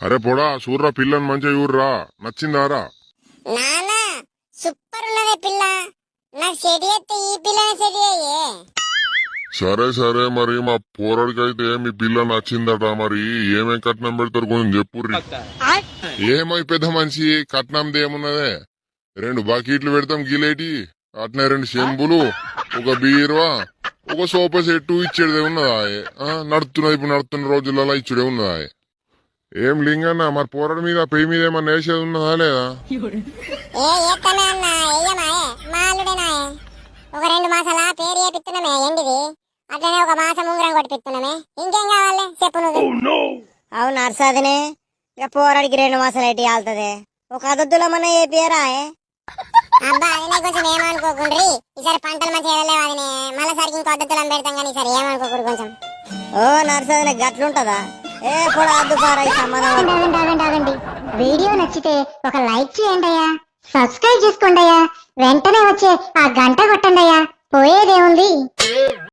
అరే పొడా చూర్రా పిల్లని మంచిగా చూర్రా నచ్చిందారా? నానా సూపర్ ఉన్నదే పిల్ల. నాకు చెడి ఎత్తే ఈ పిల్లని చెడి అయ్యే. సరే సరే మరి మా పోరాడికైతే మీ పిల్ల నచ్చిందట మరి. ఏమేం కట్నం పెడతారు కొంచెం చెప్పుర్రి. ఏమై పెద్ద మనిషి కట్నం ఏమున్నదే? రెండు బకెట్లు పెడతాం గిలేటి అట్నే రెండు చెంబులు ఒక బీరువా ఒక సోఫా సెట్టు ఇచ్చేదే ఉన్నదా నడుతున్నది ఇప్పుడు నడుతున్న రోజులలో ఇచ్చుడే ఉన్నదా ఏం లింగన్న మరి పోరాడి మీద పెయ్యి మీద ఏమన్నా వేసేది ఉన్నదా లేదా? ఏ అన్న ఏయమాయే ఒక రెండు మాసాల పేరు చేపిస్తున్నామే ఎండిది అట్లనే ఒక మాసం ఉంగరం కొట్టిపిస్తున్నామే ఇంకేం కావాలి? చెప్పు నువ్వు. అవు నర్సదినే ఇక పోరాడికి రెండు మాసాలు ఎట్టి ఆల్తదే ఒక అదొద్దులో మన ఏ పేరాయే అబ్బా అదినే కొంచెం ఏమనుకోకుండ్రి? ఈసారి పంటలు మంచిగా వెళ్ళలేవు అదినే. మళ్ళీ సరికి ఇంకో పద్ధతులను పెడతాం కానీ ఈసారి ఏమనుకోకూడదు కొంచెం. ఓ నర్సదినే గట్లుంటదా? ఏ పొడ అద్దు పారా ఈ సంబంధం ఆగండి ఆగండి ఆగండి. వీడియో నచ్చితే ఒక లైక్ చేయండి అయ్యా. సబ్స్క్రైబ్ చేసుకోండి అయ్యా. వెంటనే వచ్చే ఆ గంట కొట్టండి అయ్యా. పోయేదేముంది